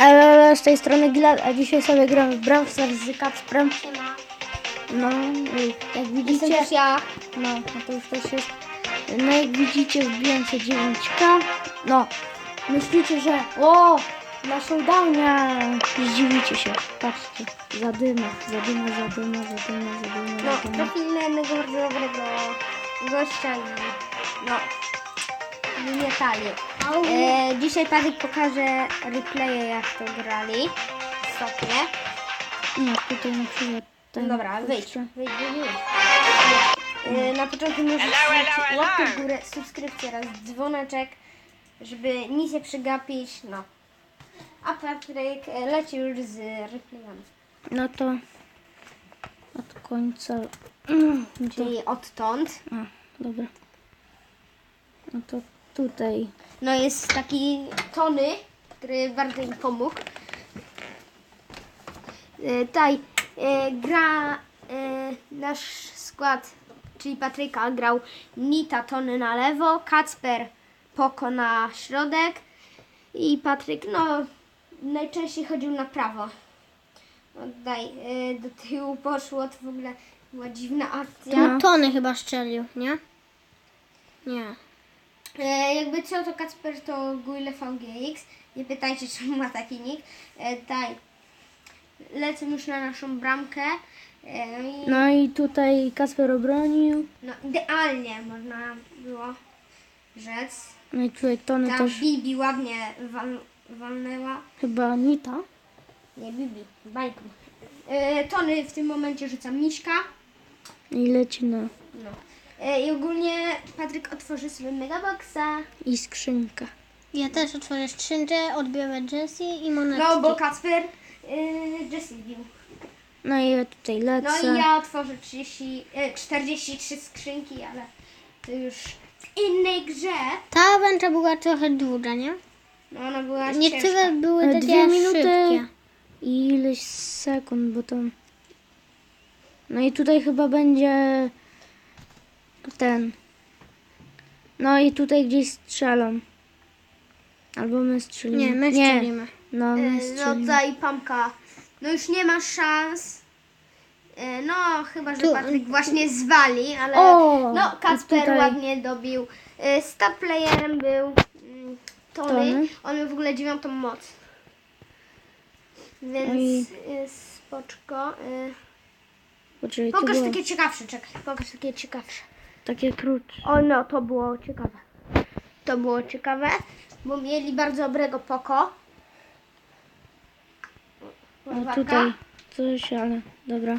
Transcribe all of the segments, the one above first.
Elo, z tej strony Gilad, a dzisiaj sobie gram w Brawl Stars z Kacprem. No, jak Jestem widzicie, ja. no, no to już też jest. No jak widzicie, wbiłem się 9k. No, myślicie, że o, na showdownie zdziwicie się. Patrzcie, zadyma, zadyma, zadyma, zadyma, zadyma, No, zadyma. profil na jednego bardzo dobrego gościa i no, wymiatali. E, dzisiaj Patryk pokaże replaye jak to grali. Stopnie. No, tutaj na przykład ten. Dobra, wyjdź. Wyjdź. E, na początku możesz zostawić łapkę w górę, subskrypcję oraz dzwoneczek, żeby nic nie przegapić. No. A Patryk e, leci już z replayami. No to od końca. Gdzie? Czyli odtąd. A, dobra. No to tutaj. No jest taki Tony, który bardzo mi pomógł. E, Tutaj e, gra e, nasz skład, czyli Patryka grał Nita Tony na lewo, Kacper Poko na środek i Patryk no najczęściej chodził na prawo. Tutaj e, do tyłu poszło, to w ogóle była dziwna akcja. No. Tony chyba strzelił, nie? Nie. E, jakby co, to Kacper to Guile VGX. Nie pytajcie, czemu ma taki nick. E, daj. Lecę już na naszą bramkę. E, i, no. No i tutaj Kasper obronił. idealnie można było rzec. No i tutaj Tony Ta też Bibi ładnie wal, walnęła. chyba Nita. Nie, Bibi, bańką. E, Tony w tym momencie rzuca Miśka. I leci na No. E, I ogólnie Patryk otworzy sobie megaboxa. i skrzynka. Ja też otworzę skrzynkę, odbiorę Jessie i monetki. No, bo Kacper e, Jesse bił. No i ja tutaj No lecę. i ja otworzę 30, e, 43 skrzynki, ale to już w innej grze. Ta wędra była trochę długa, nie? No ona była Niektóre ciężka. były E, takie dwie minuty. szybkie. I ileś sekund, bo tam. No i tutaj chyba będzie ten. No i tutaj gdzieś strzelam. Albo my strzelimy. Nie, my strzelimy. No, E, my No strzelimy. tutaj Pamka, no już nie ma szans. E, No chyba, że Tu- Patryk właśnie zwali, ale O, no i Kacper tutaj- ładnie dobił. E, Star playerem był mm, Tony. Tony. On miał w ogóle dziewiątą moc. Więc e, spoczko. e, Poczekaj, Pokaż było takie ciekawsze, czekaj, pokaż takie ciekawsze. Takie krótsze. O no, to było ciekawe. To było ciekawe, bo mieli bardzo dobrego poko. O, tutaj coś, ale dobra.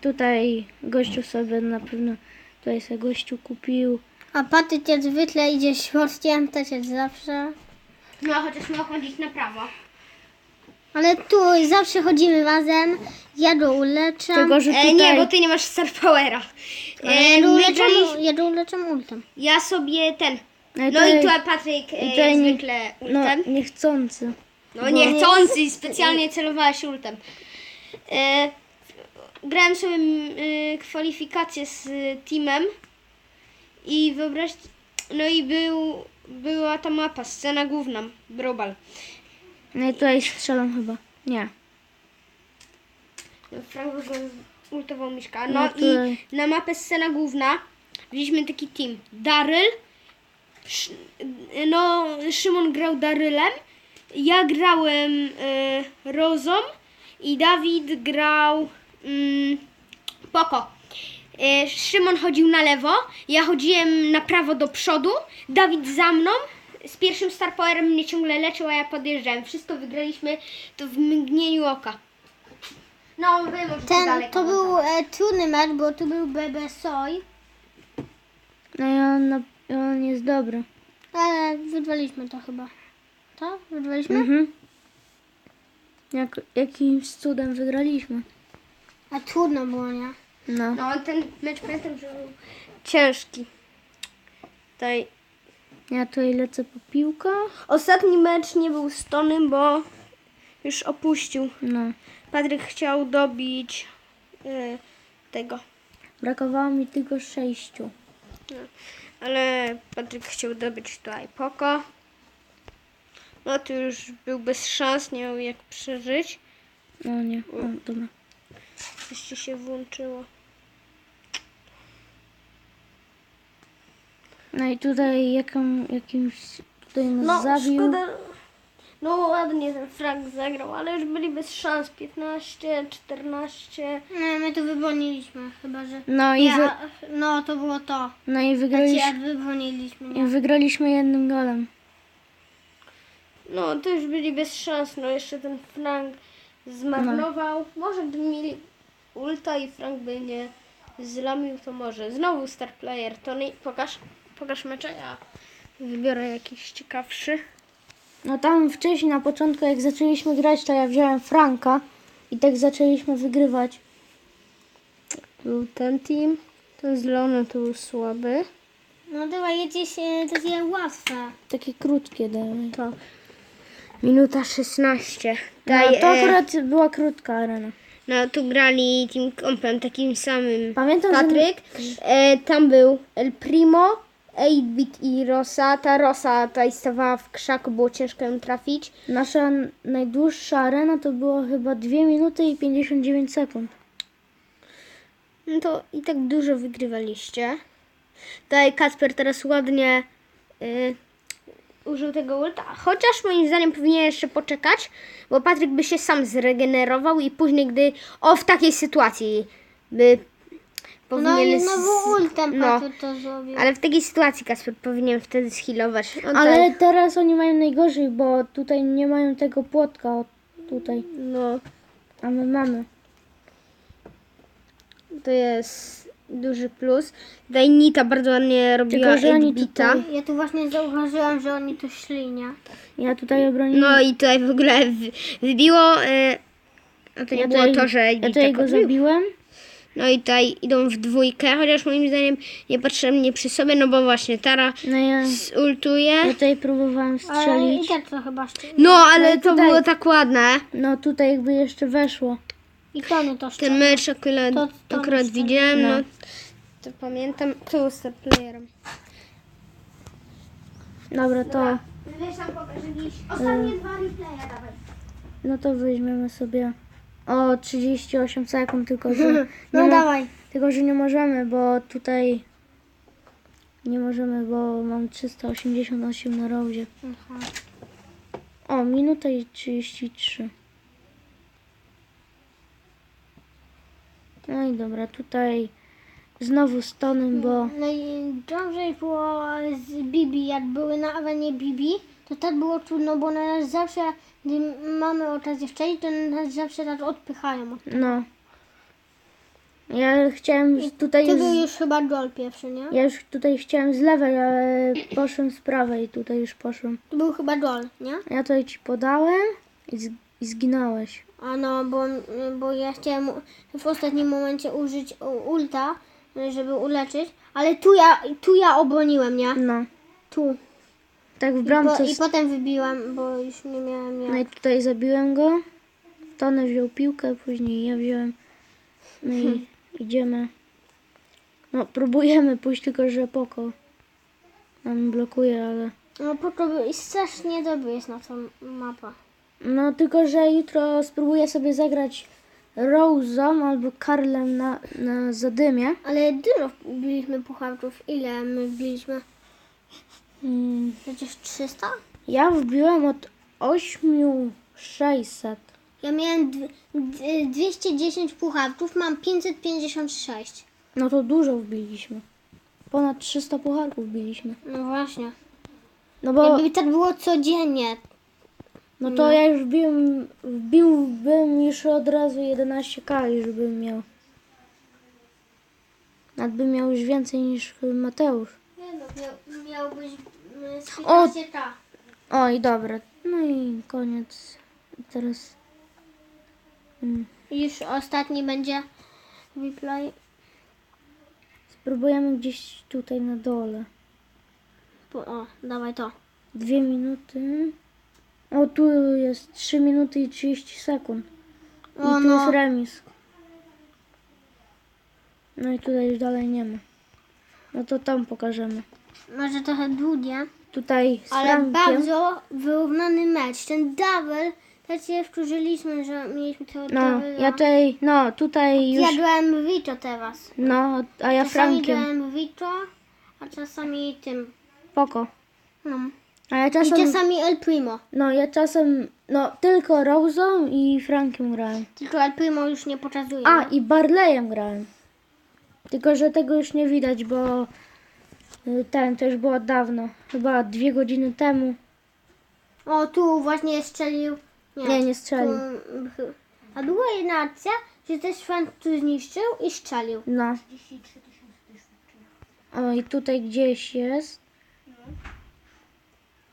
Tutaj gościu sobie na pewno tutaj sobie gościu kupił. A Patryk jak zwykle idzie środkiem, też jest zawsze. No, chociaż miał chodzić na prawo. Ale tu zawsze chodzimy razem. Ja go uleczam. Tylko, że E, tutaj... nie, bo ty nie masz Star Powera. Ale E, ja, go my uleczam, grali, ja go uleczam ultem. ja sobie ten. No i No i tu Patryk e, tutaj jak nie- zwykle No, ultem. niechcący. No niechcący, specjalnie celowałeś ultem. E, grałem sobie e, kwalifikacje z e, teamem i wyobraźcie, no i był, była ta mapa, scena główna, Brobal. No i tutaj strzelam chyba. Nie. Frank go ultował Miszka. No No tutaj- i na mapę scena główna wzięliśmy taki team. Daryl, Sz- no Szymon grał Darylem, ja grałem y, Rozą i Dawid grał mm, Poko. Y, Szymon chodził na lewo, ja chodziłem na prawo do przodu, Dawid za mną. Z pierwszym Star Powerem mnie ciągle leczył, a ja podjeżdżałem. Wszystko wygraliśmy to w mgnieniu oka. No, wy możecie Ten, dalej to był e, trudny mecz, bo tu był Bebe Soy. No i on, na- on jest dobry. Ale wydwaliśmy to chyba. To? Wydwaliśmy? Mhm. Jak, jakimś cudem wygraliśmy. A trudno było, nie? No. No, ten mecz pamiętam, że był ciężki. Tutaj. Ja tutaj lecę po piłkę. Ostatni mecz nie był z Tonym, bo już opuścił. No. Patryk chciał dobić y, tego. Brakowało mi tylko sześciu. Ale Patryk chciał dobyć tutaj Poko. No to już był bez szans, nie miał jak przeżyć. No nie, o, dobra. Coś ci się włączyło. No i tutaj jaką, jakimś tutaj nas No, zabił. szkoda. No ładnie ten Frank zagrał, ale już byli bez szans. 15, 14. Nie, my tu wybroniliśmy, chyba że... No i, wy, Ja, no, to było to. no i Znaczy, wygraliśmy, jak wybroniliśmy, i nie? wygraliśmy jednym golem. No to już byli bez szans. No jeszcze ten Frank zmarnował. Może gdyby mieli ulta i Frank by nie zlamił, to może. Znowu star player. To nie, pokaż, pokaż mecze. Ja wybiorę jakiś ciekawszy. No tam wcześniej na początku jak zaczęliśmy grać, to ja wziąłem Franka i tak zaczęliśmy wygrywać. Był ten team. Ten z Leonem to był słaby. No dobra, jedzie się, to jest łatwe. Takie krótkie dałem. To minuta 16. No, Daj, to e, akurat była krótka arena. No tu grali team kompem takim samym. Pamiętam, że Patryk. E, tam był El Primo, 8-bit i Rosa. Ta Rosa tutaj stawała w krzaku, było ciężko ją trafić. nasza najdłuższa arena to było chyba 2 minuty i 59 sekund. No to i tak dużo wygrywaliście. Tutaj Kacper teraz ładnie y, użył tego ulta. Chociaż moim zdaniem powinien jeszcze poczekać, bo Patryk by się sam zregenerował i później, gdy o w takiej sytuacji by No powinien... i znowu ultem no. To zrobił. Ale w takiej sytuacji Kasper powinien wtedy schilować. On Ale Ale... teraz oni mają najgorzej, bo tutaj nie mają tego płotka tutaj, No, a my mamy. to jest duży plus. Tutaj Nita bardzo ładnie robiła Tylko, że oni Edbita. tutaj- Ja tu właśnie zauważyłam, że oni tu szli, nie? Ja tutaj obroniłem. No i tutaj w ogóle w- wybiło... Y, a to nie ja było tutaj, to, że ja Edbita tutaj go podbił. zabiłem. No i tutaj idą w dwójkę, chociaż moim zdaniem niepotrzebnie przy sobie, no bo właśnie Tara No ja, ja zultuje. tutaj Ale i strzelić. tak to chyba. No, ale No to tutaj- było tak ładne. No tutaj jakby jeszcze weszło. I to szli. Ten mecz akurat, To- to akurat myślę. widziałem, no. No. To pamiętam, kto był star playerem. Dobra, to Weź tam pokaż jakieś ostatnie dwa replaye, dawaj. no to weźmiemy sobie o 38 sekund, tylko że No dawaj. tylko, że nie możemy, bo tutaj nie możemy, bo mam 388 na rozie. Aha. O, minuta i 33. No i dobra, tutaj znowu z Tonem, bo No i dobrze było z Bibi, jak były na arenie Bibi, to tak było trudno, bo nas zawsze, gdy mamy okazję strzelić, to nas zawsze tak odpychają. no. Ja chciałem tutaj, Ty był z, już chyba gol pierwszy, nie? ja już tutaj chciałem z lewej, ale poszłem z prawej, tutaj już poszłem. To był chyba gol, nie? Ja tutaj ci podałem i, z, i zginąłeś. A no, bo, bo ja chciałem w ostatnim momencie użyć ulta, żeby uleczyć, ale tu ja, tu ja obroniłem, nie? No. Tu. Tak w bramce. I s- potem wybiłam, bo już nie miałem No i jak. tutaj zabiłem go. Tony wziął piłkę, później ja wziąłem. No i idziemy. No, próbujemy pójść, tylko że poko. Nam blokuje, ale. No po i strasznie dobry jest na tą mapa. No, tylko że jutro spróbuję sobie zagrać Rose'ą albo Karlem na, na zadymie. Ale dużo biliśmy pucharków. Ile my biliśmy? Mm, Przecież 300? Ja wbiłem od 8600. Ja miałem dw- d- 210 pucharków, mam 556. No to dużo wbiliśmy. Ponad 300 pucharków wbiliśmy. No właśnie. No bo. Jakby tak było codziennie. No to ja już wbiłem, wbiłbym już od razu 11k, już bym miał. Nawet bym miał już więcej niż Mateusz. No, miałbyś z O! 15k. Oj, dobra. No i koniec. Teraz. Mm, Już ostatni będzie replay. spróbujemy gdzieś tutaj na dole. O, dawaj to. Dwie minuty. O, tu jest 3 minuty i 30 sekund. I O, tu no. jest remis. No i tutaj już dalej nie ma. No to tam pokażemy. Może trochę długie. tutaj z Ale Frankiem. bardzo wyrównany mecz. Ten double, tak się wkurzyliśmy, że mieliśmy tego No, ja tutaj, no tutaj już, Ja grałem Vito teraz. no, a ja Czasami Frankiem. grałem Vito, a czasami tym. Spoko. No. A ja I czasem, czasami El Primo. no ja czasem, no tylko Rose'ą i Frankiem grałem. Tylko El Primo już nie pokazuje. A, nie? i Barleyem grałem. Tylko, że tego już nie widać, bo ten, to już było dawno. Chyba dwie godziny temu. O, tu właśnie strzelił. Nie, nie strzelił. Tu, a była jedna akcja, że też tu zniszczył i strzelił. No. O, i tutaj gdzieś jest.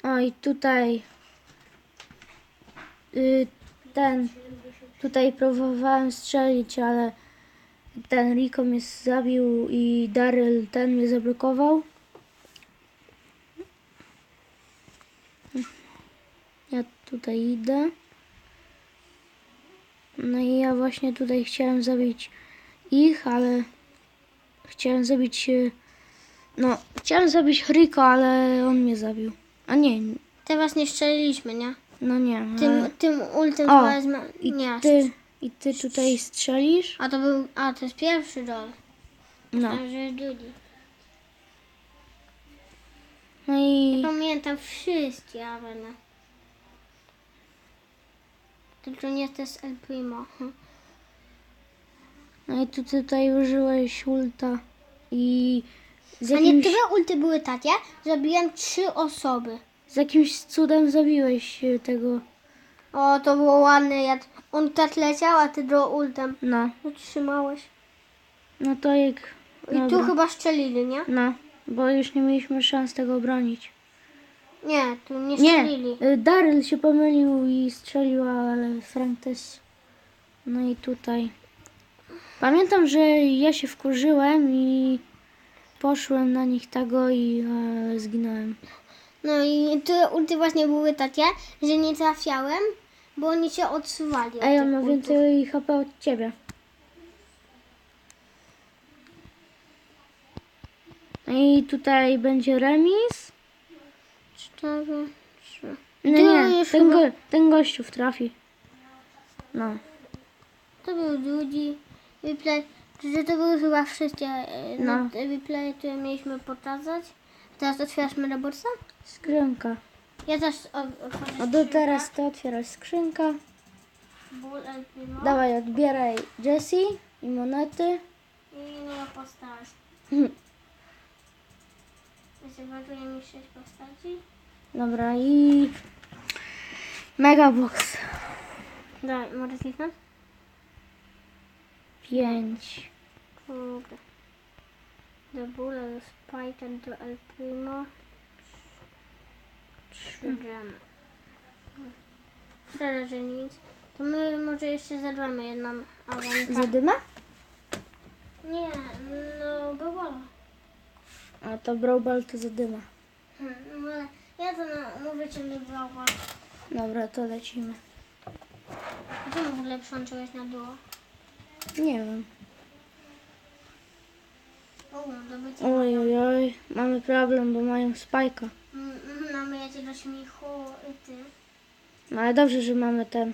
O, i tutaj y, ten, tutaj próbowałem strzelić, ale ten Rico mnie zabił i Daryl ten mnie zablokował. Ja tutaj idę. No i ja właśnie tutaj chciałem zabić ich, ale chciałem zabić e, no, chciałem zabić Rico, ale on mnie zabił. A nie, Teraz nie strzeliliśmy, nie? no nie. Tym, ale- tym ultem O, wezmę. I Nie. ty, I ty tutaj strzelisz? A to był. A to jest pierwszy dol. No. A że drugi. No i Pamiętam wszystkie areny. Tylko nie to jest El Primo. No i ty tutaj użyłeś ulta i z A jakimś, niektóre ulty były takie, zabiłem trzy osoby. z jakimś cudem zabiłeś e, tego. O, to było ładne. Jak on tak leciał, a ty do ultem No, trzymałeś. no to jak. I tu Dobra. chyba strzelili, nie? No, bo już nie mieliśmy szans tego bronić. Nie, tu nie Nie, strzelili. y, Daryl się pomylił i strzelił, ale Frank też. No i tutaj. Pamiętam, że ja się wkurzyłem i poszłem na nich tego i e, zginąłem. No i te ulty właśnie były takie, że nie trafiałem, bo oni się odsuwali. od Ej, on tych ma ultów. więcej HP od ciebie. No i tutaj będzie remis. Cztery, trzy. No nie, ten, go, ten gościów trafi. No. To był drugi replay. Że to były chyba wszystkie e, No. no. replay, które mieliśmy pokazać. Teraz otwierasz Meraborsa? Skrzynka. Ja też otworzę No do teraz to otwierać skrzynka. Primo. Dawaj, odbieraj Jessie i monety. I nowa postać. Brakuje mi sześć postaci. Dobra i Megabox Daj, mogę kliknąć? 5. Kurde. Do Bull, do Spike, do El Primo. Trzy gemy. Szkoda, że nic. To my może jeszcze zadbamy jedną awankę. Zadyma? Nie, no wolno. A to Browball to zadyma. Hmm, no ale ja to no, mówię ci nie brała. Dobra, to lecimy. Gdzie w ogóle przełączyłeś na duo? Nie wiem. O. Oj, oj, oj. Mamy problem, bo mają spajka. Mm, mm, Mamy do śmiechu i ty. No ale dobrze, że mamy ten.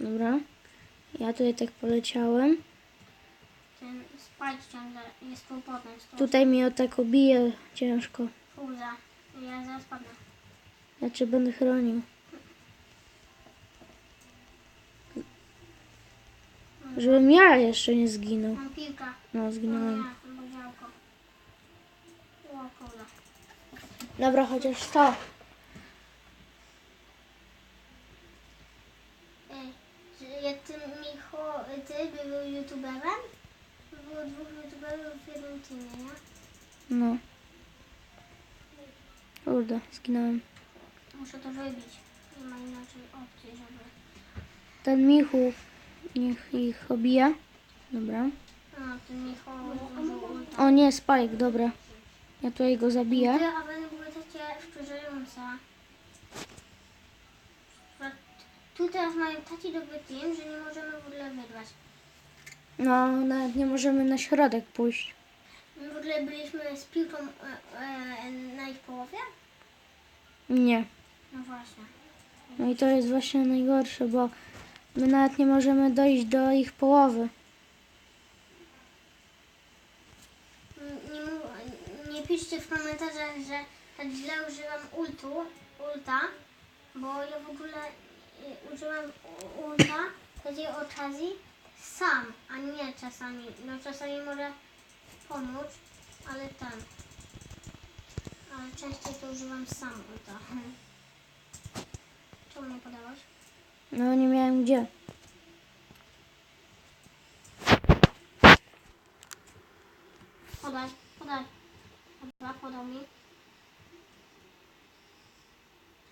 Dobra. Ja tutaj tak poleciałem. Ciągle jest tu z tą Tutaj mi o tak bije ciężko. Fuza. Ja zaraz padnę. Ja cię będę chronił. Żebym ja jeszcze nie zginął. Mam piłkę. No, No zginąłem. nie, to działko. O, kurde. Dobra, chociaż to. Ej, czy ty, Micho, ty by był youtuberem? Było dwóch youtuberów w jednym teamie, nie? No. Kurde, zginąłem. Muszę to wybić. Nie ma inaczej opcji, żeby... Ten Michu, niech ich obija. Dobra. A, ten Micho zużył ulta. O nie, Spike, dobra. Ja tutaj go zabiję. Te aweny były takie wkurzające. Tu teraz mają taki dobry team, że nie możemy w ogóle wygrać. No, nawet nie możemy na środek pójść. My w ogóle byliśmy z piłką e, e, na ich połowie? Nie. No właśnie. No i to jest właśnie najgorsze, bo my nawet nie możemy dojść do ich połowy. Nie, mów- nie piszcie w komentarzach, że tak źle użyłam ultu, ulta, bo ja w ogóle y, użyłam u- ulta w takiej okazji sam, a nie czasami. No czasami może pomóc, ale ten. Ale częściej to używam sam ulta. Czemu nie podałaś? No nie miałem gdzie. Podaj, podaj. Dobra, podał mi.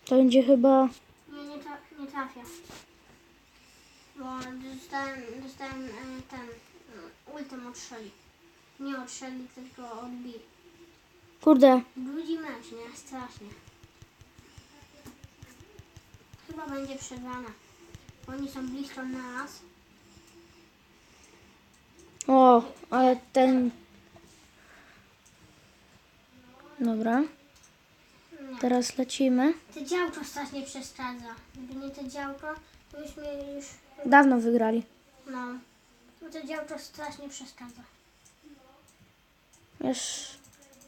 To będzie chyba... Nie, nie, tra- nie trafię. Bo dostałem, dostałem e, ten e, ultem od Shelly. Nie od Shelly, tylko od B. Kurde, Ludzi mecz, nie? Strasznie. Chyba będzie przegrana. Oni są blisko nas. o, ale ten... Dobra, Nie. teraz lecimy. Te działko strasznie przeszkadza. Gdyby nie te działko, to byśmy już... Dawno wygrali. No. Bo te działko strasznie przeszkadza. Już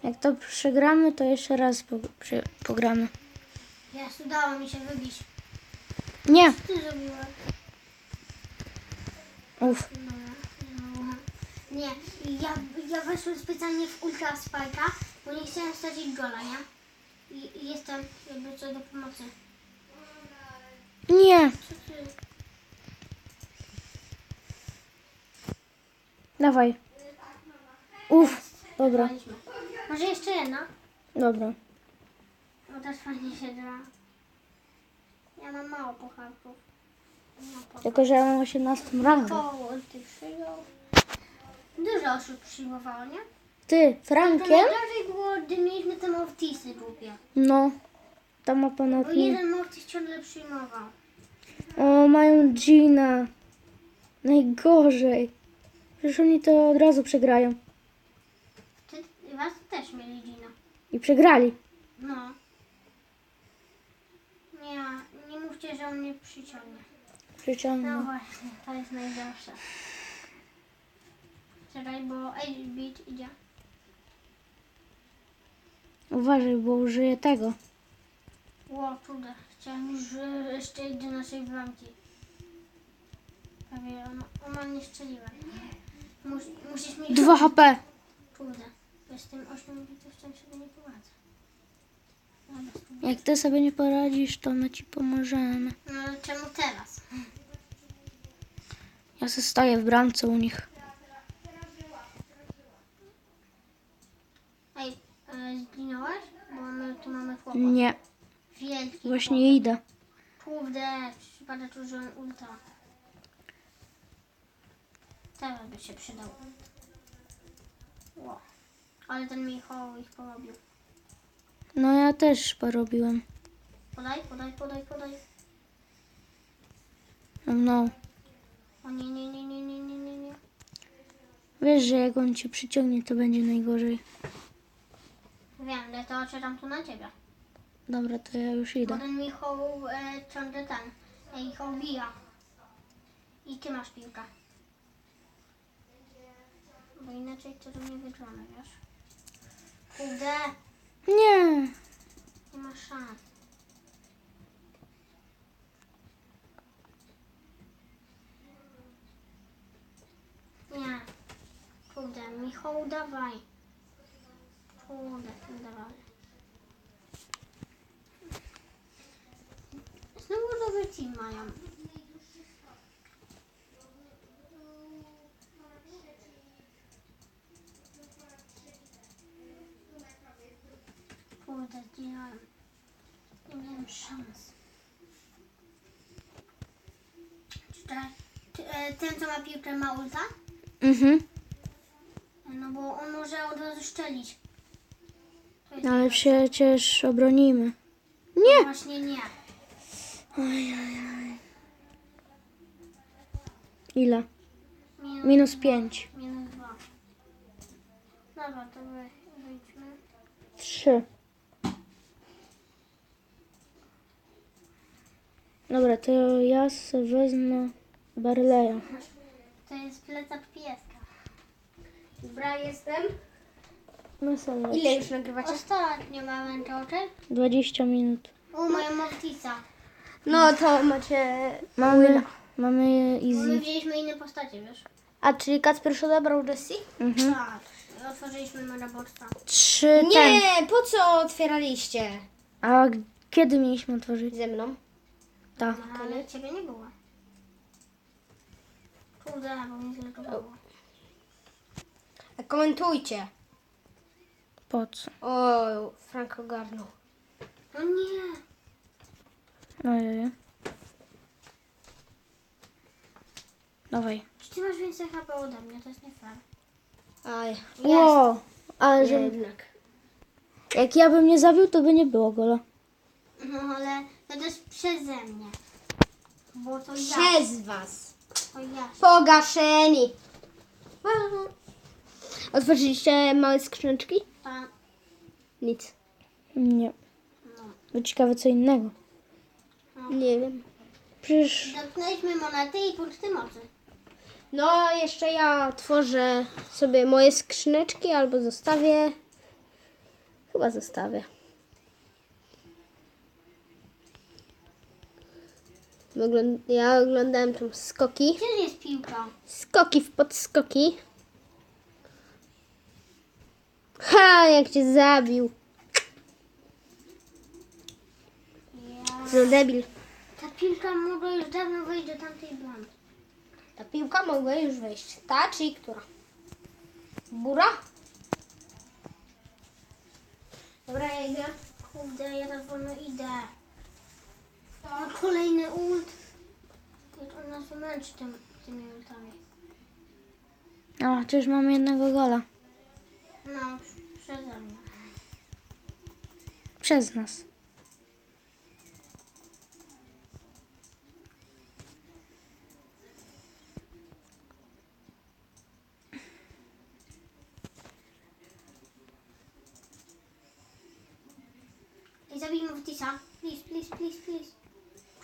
jak to przegramy, to jeszcze raz po, przy, pogramy. Jest, udało mi się wybić. Nie! Co ty zrobiłeś? Uf, No, no. Nie, ja, ja weszłem specjalnie w ultra spajka, bo nie chciałem stracić gola, nie? I, i jestem jakby co do pomocy. nie! Co ty? Dawaj. Uf, dobra. Może jeszcze jedna? dobra. Bo też fajnie się gra. Ja mam mało pucharków. No, po- Tylko, że ja mam 18 rangę. Koło ty przyjął. Dużo osób przyjmowało, nie? Ty, To Frankiem? najgorzej było, gdy mieliśmy te mortisy głupie. No, ta mapa na Bo jeden mortis ciągle przyjmował. O, mają Gina. Najgorzej. Przecież oni to od razu przegrają. Ty, was też mieli Gina. I przegrali. No. Nie, nie mówcie, że on mnie przyciągnie. No Przyciągnął. właśnie, to jest najgorsze. Czekaj, bo 8-bit idzie. Uważaj, bo użyję tego. Ło, kurde, chciałem już e, jeszcze do naszej bramki. Prawie ona, ona nie strzeliła. Mus, musisz mi... 2 HP. Kurde, ja z tym 8 bitowcem sobie nie poradzę. Dobra, spróbuję. Jak ty sobie nie poradzisz, to my ci pomożemy. No ale czemu teraz? Ja se stoję w bramce u nich. Ej, e, zginąłeś? Bo my tu mamy chłopa. Nie, Wielki właśnie idę. Kurde, przypada tu, że on ulta. Teraz by się przydał. Ale ten Michał ich porobił. No ja też porobiłem. Podaj, podaj, podaj, podaj. No. O nie, nie, nie, nie, nie, nie, nie, nie. Wiesz, że jak on cię przyciągnie, to będzie najgorzej. Wiem, ale to czekam tu na ciebie. Dobra, to ja już Bo idę. ten Michał e, ciągle ten. E, ich obija. I ty masz piłkę. Bo inaczej to do mnie wygramy, wiesz? Kurde, Nie. nie ma szans. Nie. Kurde, Michał, dawaj. Kurde, nie dawaj. Znowu dobry team mają. Kurde, zginąłem. Nie miałem szans. Ten, co ma piłkę, ma ulta? Mhm. No bo on może od razu szczelić. No, Ale przecież obronimy. No Nie. Właśnie nie. Ile? Minus, Minus 5. minus dwa. Dobra, to wy, wyjdźmy. Trzy. Dobra, to ja sobie wezmę Barleya. To jest plecak pieska. Dobra, jestem. No sobie. Ile już nagrywacie? Ostatnio mamy toczek. 20 minut. U, moja Mortisa. No to macie... Mamy, mamy Bo my easy. wzięliśmy inne postacie, wiesz? A, czyli Kacper już odebrał Jessie? Mhm. Tak. Otworzyliśmy Maraborsa. Trzy ten. Nie, po co otwieraliście? A kiedy mieliśmy otworzyć? Ze mną. Tak. Ale ciebie nie było. Kurde, bo mnie zlegowało. A komentujcie. Po co? O, Frank ogarnął. No nie. Ojej. Dawaj. Czy ty masz więcej HP ode mnie? To jest nie fair. Aj, Ło, ale że jednak. jak ja bym nie zabił, to by nie było gola. No ale to też przeze mnie. Bo to ja. Przez was. To ja. Pogaszeni. Otworzyliście małe skrzyneczki? Ta, Nic. Nie. no. Bo ciekawe co innego. Nie wiem. Przecież Dotknęliśmy monety i punkty mocy. No, jeszcze ja tworzę sobie moje skrzyneczki albo zostawię. Chyba zostawię. Ja oglądałem tam skoki. Gdzie jest piłka? Skoki w podskoki. Ha, jak cię zabił. No debil. Ta piłka mogła już dawno wejść do tamtej bramki. Ta piłka mogła już wejść. Ta, czyli która? Bura? Dobra, ja idę. Kurde, ja tak wolno idę. A kolejny ult. Jak on nas wymęczy tym, tymi ultami. A, przecież mamy jednego gola. No, przeze mnie. Przez nas. I zabijmy Wtisa. Please, please, please, please.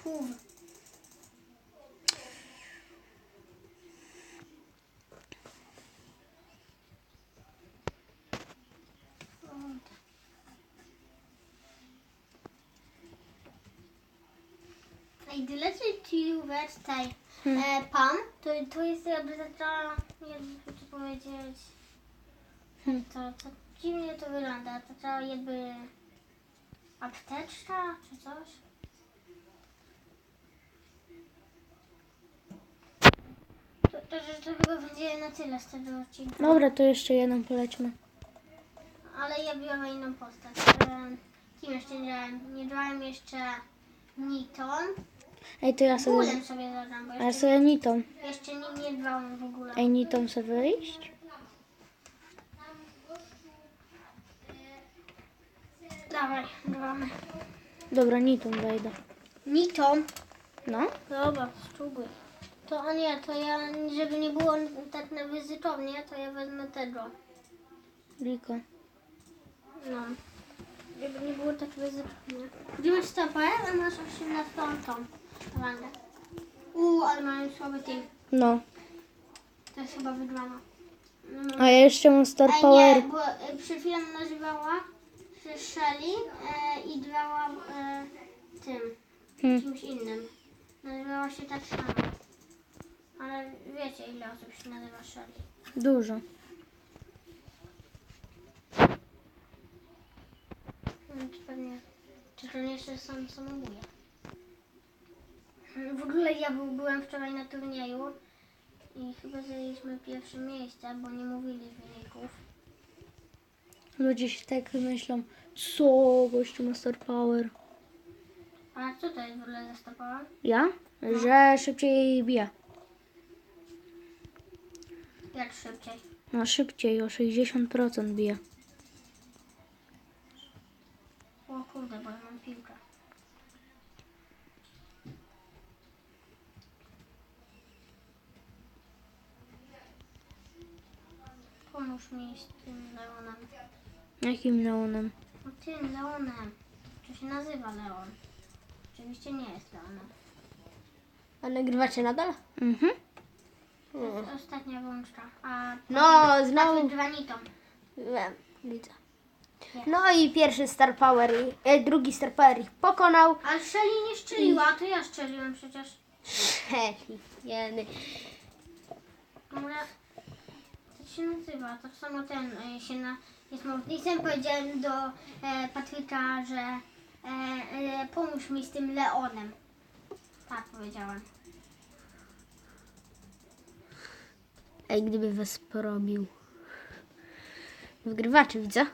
Puf. Ej, dlaczego ci tutaj e, pan, to, to jest jakby taka, jakby to powiedzieć, Hmm. to, to dziwnie to wygląda, to taka jakby apteczka czy coś. To, to, że to chyba będzie na tyle z tego odcinka. Dobra, to jeszcze jeden polećmy. Ale ja biorę inną postać. Kim jeszcze nie grałem? Nie grałem jeszcze Nitą. Ej, to ja sobie... Gulem sobie zagram, bo A ja jeszcze, sobie Nitą. jeszcze nim nie grałem w ogóle. Ej, Nitą sobie wyjść? Dawaj, gramy. Dobra, Nitą wejdę. Nitą? No? Dobra, spróbuj. To a nie, to ja, żeby nie było tak na wyzyczownie, to ja wezmę tego. Liko. No. Żeby nie było tak wyzyczownie. Gdzie masz stopę? A masz 18 tą rangę. Uuu, ale mają słaby team. No. To jest chyba wygrana. No. A ja jeszcze mam Star Ej, Power. nie, bo e, przed chwilą nazywała się Shelly e, i grała e, tym, Hmm. czymś innym. Nazywała się tak samo. Wiecie ile osób się nazywa Shelly. Dużo. Hmm, to pewnie, czy to nie jeszcze są samobóje. Hmm, W ogóle ja był, byłem wczoraj na turnieju i chyba zajęliśmy pierwsze miejsce, bo nie mówili wyników. Ludzie się tak myślą, co gościu ma Star Power. A co to jest w ogóle za stopa? Ja? Że szybciej bije. Jak szybciej? No szybciej, o 60% bije. O kurde, bo ja mam piłkę. Pomóż mi z tym Leonem. Jakim neonem? No tym Leonem. To się nazywa Leon. Oczywiście nie jest Leonem. A nagrywacie nadal? Mhm. To jest ostatnia włączka. A No, znowu. Dwanitą. Wiem, widzę. No i pierwszy Star Power, i- e, drugi Star Power ich pokonał. Ale Shelly nie szczeliła, to ja szczeliłem przecież. Shelly, jeny. Dobra. To się nazywa, to samo ten e, się na... Jest modlicem, powiedziałem do e, Patryka, że e, e, pomóż mi z tym Leonem. Tak powiedziałem. Ej, gdyby was porobił. Wygrywaczy, widzę.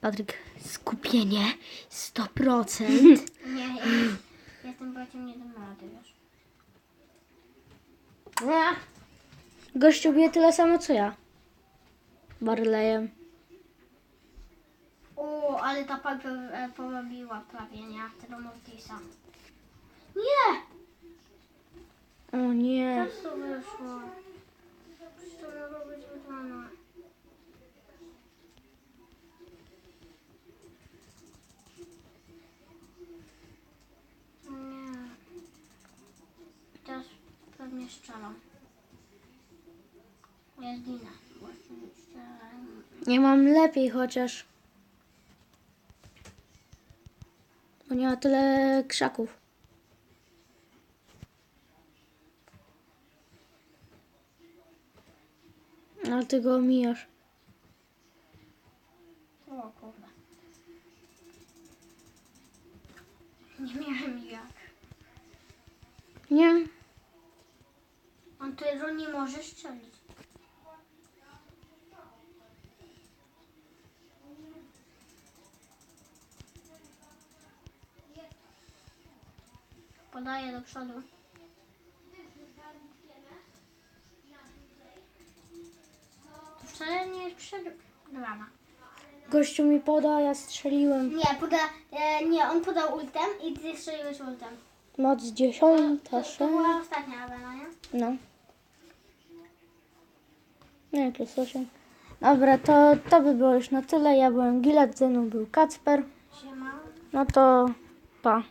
Patryk, skupienie 100%. Nie, ja jestem bociem, nie dam rady, wiesz. Nie. Gościu bije tyle samo co ja. Barleyem. O, ale ta Piper e, porobiła prawie, nie? Tego Mortisa. Nie! O nie. Co wyszło? To mogło być wygrane. Nie. Teraz pewnie strzelam. Właśnie strzelam. Nie mam lepiej chociaż. Bo nie ma tyle krzaków. Ale ty go omijasz. O kurde. Nie miałem jak. Nie? On tego nie może strzelić. Podaję do przodu. To wcale nie jest przegrana. Gościu mi poda, ja strzeliłem. Nie, poda, e, nie, on podał ultem i ty strzeliłeś ultem. Moc dziesiąta, To, była ostatnia arena, nie? No. Nie, to jest osiem. Dobra, to, to by było już na tyle. Ja byłem Gilat, ze mną był Kacper. Siema. No to pa.